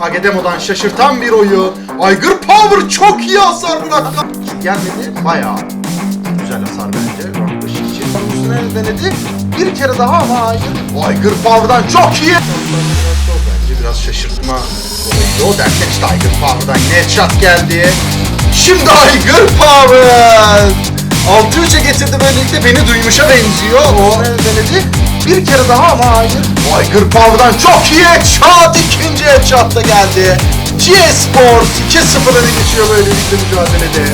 Hagedemo'dan şaşırtan bir oyun. Aygır Power çok iyi hasar bıraktı. Gelmedi bayağı güzel hasar bence. Rampaşı için. Üstüne denedi. Bir kere daha ama Aygır. Aygır Power'dan çok iyi. Bence biraz şaşırtma olayıydı o derken işte Aygır Power'dan headshot geldi. Şimdi Aygır Power. 6-3'e getirdi böylelikle beni duymuşa benziyor. O denedi. Kere daha ama Aygır. Aygır Power'dan çok iyi headshot. ikinci headshot da geldi. GS Sport 2-0 öne geçiyor böylelikle mücadelede.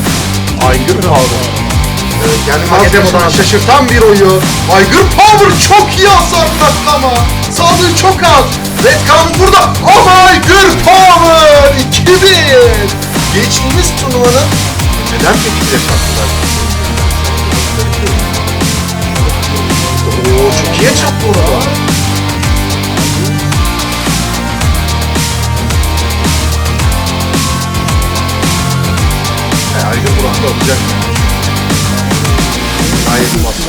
Aygır Power. Evet, yani Magedemo'dan şaşırtan bir oyun. Aygır Power çok iyi hasar bıraktı ama. Sağlığı çok az. Red Gun burada ama Aygır Power 2-1. Geçtiğimiz turnuvanın neden peki bilet attılar? Oo çok iyi çattı Burak'ta atacak. Gayet basit.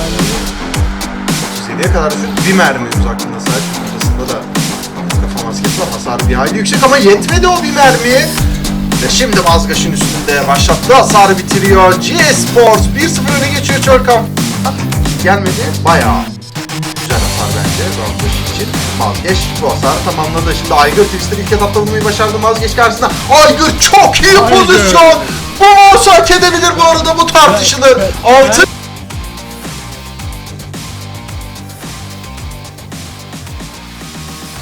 37'ye kadar düşün. Bir mermi uzaklığında sadece. Kafasında da kafa maskesi var. Hasar bir hayli yüksek ama yetmedi o bir mermi. Ve şimdi Mazgaş'ın üstünde başlattığı hasarı bitiriyor. GS Sports 1-0 öne geçiyor Çorkam. Gelmedi. Bayağı güzel hasar bence Mazgaş için. Mazgeç bu hasarı tamamladı. Şimdi Aygır Twister ilk etapta bulmayı başardı Mazgeç karşısında. Aygır çok iyi Aygır. pozisyon. Bu maç hak edebilir bu arada bu tartışılır. Altı